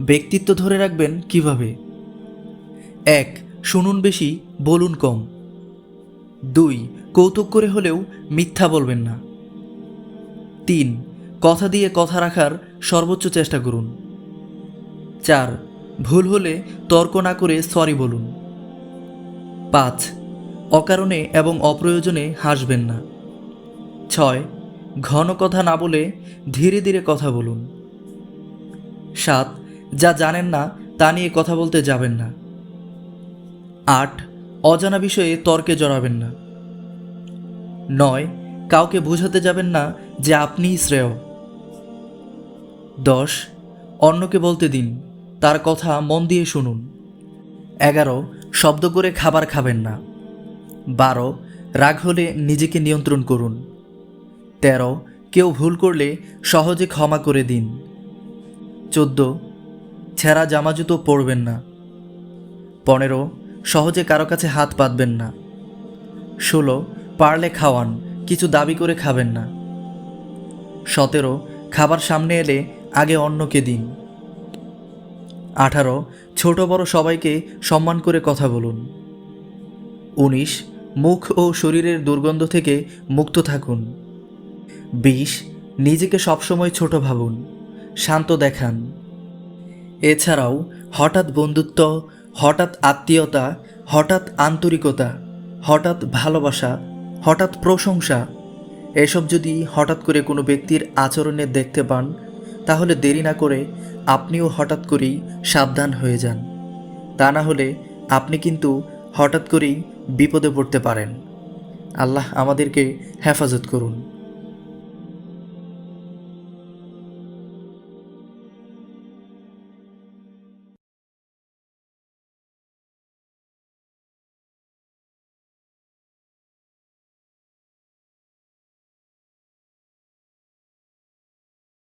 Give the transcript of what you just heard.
ব্যক্তিত্ব ধরে রাখবেন কীভাবে? এক, শুনুন বেশি, বলুন কম। দুই, কৌতুক করে হলেও মিথ্যা বলবেন না। তিন, কথা দিয়ে কথা রাখার সর্বোচ্চ চেষ্টা করুন। চার, ভুল হলে তর্ক না করে সরি বলুন। পাঁচ, অকারণে এবং অপ্রয়োজনে হাসবেন না। ছয়, ঘন কথা না বলে ধীরে ধীরে কথা বলুন। সাত যা জানেন না, তা নিয়ে কথা বলতে যাবেন না। আট, অজানা বিষয়ে তর্কে জড়াবেন না। নয়, কাউকে বোঝাতে যাবেন না যে আপনিই শ্রেয়। দশ, অন্যকে বলতে দিন, তার কথা মন দিয়ে শুনুন। এগারো, শব্দ করে খাবার খাবেন না। বারো, রাগ হলে নিজেকে নিয়ন্ত্রণ করুন। তেরো, কেউ ভুল করলে সহজে ক্ষমা করে দিন। চোদ্দ ছেঁড়া জামা জুতো পরবেন না। পনেরো, সহজে কারও কাছে হাত পাতবেন না। ষোলো, পারলে খাওয়ান, কিছু দাবি করে খাবেন না। সতেরো, খাবার সামনে এলে আগে অন্যকে দিন। আঠারো, ছোট বড় সবাইকে সম্মান করে কথা বলুন। উনিশ, মুখ ও শরীরের দুর্গন্ধ থেকে মুক্ত থাকুন। বিশ, নিজেকে সবসময় ছোট ভাবুন, শান্ত দেখান। এছাড়াও, হঠাৎ বন্ধুত্ব, হঠাৎ আত্মীয়তা, হঠাৎ আন্তরিকতা, হঠাৎ ভালোবাসা, হঠাৎ প্রশংসা, এসব যদি হঠাৎ করে কোনো ব্যক্তির আচরণে দেখতে পান, তাহলে দেরি না করে আপনিও হঠাৎ করেই সাবধান হয়ে যান। তা না হলে আপনি কিন্তু হঠাৎ করেই বিপদে পড়তে পারেন। আল্লাহ আমাদেরকে হেফাজত করুন।